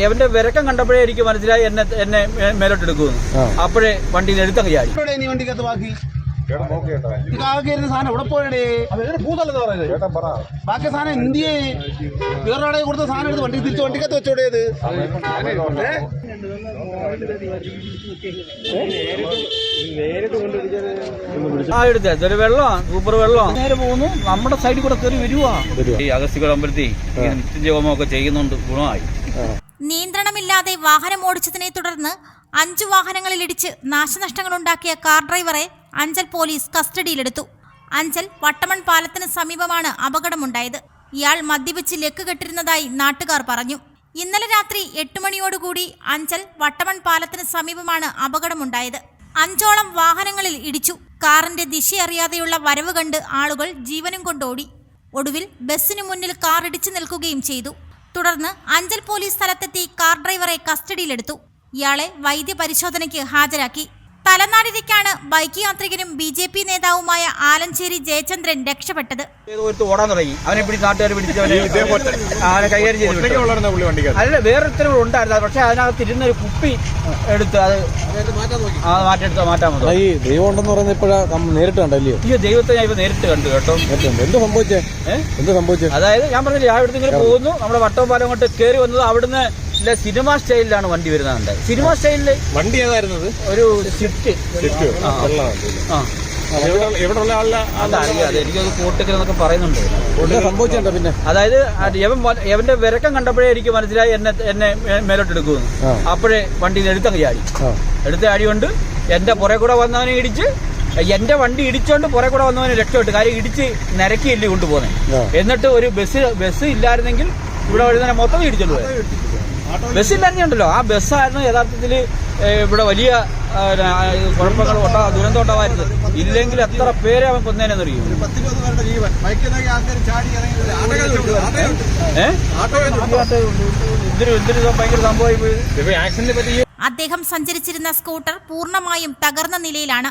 എവന്റെ വിരക്കം കണ്ടപ്പോഴേ എനിക്ക് മനസ്സിലായി എന്നെ എന്നെ മേലോട്ട് മേലോട്ടെടുക്കുമെന്ന് ആ. അപ്പോഴേ വണ്ടിയിൽ എടുത്തങ്ങ് ചാടി. വണ്ടിക്കകത്ത് ബാക്കി? സാധനം പറയുന്നത്? ബാക്കി സാധനം കൊടുത്ത സാധനം എടുത്ത് വണ്ടി തിരിച്ച് വണ്ടിക്കകത്ത് വെച്ചോടേത് ആ എടുത്തേ. ഒരു വെള്ളം സൂപ്പർ വെള്ളം നേരെ പോകുന്നു. നമ്മുടെ സൈഡിൽ കൂടെ കയറി വരുവാ. ഈ അഗസ്തികൾ അമ്പലത്തിൽ നിത്യജോമൊക്കെ ചെയ്യുന്നുണ്ട്. ഗുണമായി. നിയന്ത്രണമില്ലാതെ വാഹനം ഓടിച്ചതിനെ തുടർന്ന് അഞ്ചു വാഹനങ്ങളിലിടിച്ച് നാശനഷ്ടങ്ങളുണ്ടാക്കിയ കാർ ഡ്രൈവറെ അഞ്ചൽ പോലീസ് കസ്റ്റഡിയിലെടുത്തു. അഞ്ചൽ വട്ടമൺ പാലത്തിന് സമീപമാണ് അപകടമുണ്ടായത്. ഇയാൾ മദ്യപിച്ച് ലക്ക് കെട്ടിരുന്നതായി നാട്ടുകാർ പറഞ്ഞു. ഇന്നലെ രാത്രി എട്ട് മണിയോടുകൂടി അഞ്ചൽ വട്ടമൺ പാലത്തിന് സമീപമാണ് അപകടമുണ്ടായത്. അഞ്ചോളം വാഹനങ്ങളിൽ ഇടിച്ചു. കാറിന്റെ ദിശയറിയാതെയുള്ള വരവ് കണ്ട് ആളുകൾ ജീവനും കൊണ്ടോടി. ഒടുവിൽ ബസ്സിനു മുന്നിൽ കാർ ഇടിച്ചു നിൽക്കുകയും ചെയ്തു. തുടർന്ന് അഞ്ചൽ പോലീസ് സ്ഥലത്തെത്തി കാർ ഡ്രൈവറെ കസ്റ്റഡിയിലെടുത്തു. ഇയാളെ വൈദ്യപരിശോധനയ്ക്ക് ഹാജരാക്കി. തലനാരിഴയ്ക്കാണ് ബൈക്ക് യാത്രികനും ബി ജെ പി നേതാവുമായ ആലഞ്ചേരി ജയചന്ദ്രൻ രക്ഷപ്പെട്ടത്. ഓടാൻ തുടങ്ങി. അവനെ പിടിച്ച് നാട്ടുകാർ പിടിച്ച് അവനെ അവനെ കൈകാര്യം ചെയ്ത്. അല്ല വേറൊരുത്തരും കൂടെ ഉണ്ടായിരുന്നു. പക്ഷെ അതിനകത്ത് ഇരുന്ന ഒരു കുപ്പി എടുത്ത് അത് ആ മാറ്റെടുത്ത് മാറ്റാൻ ആ, മതി ഈ ദൈവം ഉണ്ടെന്ന് പറയുന്നത് ഇപ്പോഴാ നേരിട്ട് കണ്ടല്ലയോ ഈ ദൈവത്തെ ഞാൻ ഇപ്പൊ നേരിട്ട് കണ്ടു കേട്ടോ. എന്ത് സംഭവിച്ചേ? എന്ത് സംഭവിച്ചേ? അതായത് ഞാൻ പറഞ്ഞില്ല ഞാൻ ഇവിടുന്ന് ഇങ്ങനെ പോകുന്നു. നമ്മുടെ വട്ടവും പാലം കൊണ്ട് കയറി വന്നത് അവിടുന്ന് ഇല്ല സിനിമ സ്റ്റൈലിലാണ് വണ്ടി വരുന്നത് സിനിമ സ്റ്റൈലിൽ വണ്ടി ഏതായിരുന്നത്? ഒരു സ്വിഫ്റ്റ്. ആ. കൂട്ടിക്കലെന്നൊക്കെ പറയുന്നുണ്ട്. പിന്നെ? അതായത് എവന്റെ വിരക്കം കണ്ടപ്പോഴേ എനിക്ക് മനസ്സിലായി എന്നെ എന്നെ മേലോട്ട് എടുക്കുമെന്ന്. അപ്പോഴേ വണ്ടിയിൽ എടുത്തങ്ങ് ചാടി. എടുത്ത ചാടി കൊണ്ട് എന്റെ പുറകെ കൂടെ വന്നവനെ ഇടിച്ച് എന്റെ വണ്ടി ഇടിച്ചോണ്ട് പുറകെ കൂടെ വന്നവനെ രക്ഷപ്പെട്ടു. കാര്യം ഇടിച്ച് നിരക്കിയല്ലേ കൊണ്ടുപോകുന്നത്. എന്നിട്ട് ഒരു ബസ് ബസ് ഇല്ലായിരുന്നെങ്കിൽ ഇവിടെ വരുന്നതിനെ മൊത്തം ഇടിച്ചോണ്ട് പോയത് ബസ് ഉണ്ടല്ലോ ആ ബസ്സായിരുന്നു യഥാർത്ഥത്തിൽ ഇവിടെ വലിയ കുഴപ്പങ്ങൾ ഉണ്ടാ ദുരന്തം ഉണ്ടാവായിരുന്നത് ഇല്ലെങ്കിൽ എത്ര പേരെ അവൻ കൊന്നേനെന്നറിയും? ഭയങ്കര സംഭവമായി അദ്ദേഹം സഞ്ചരിച്ചിരുന്ന സ്കൂട്ടർ പൂർണമായും തകർന്ന നിലയിലാണ്.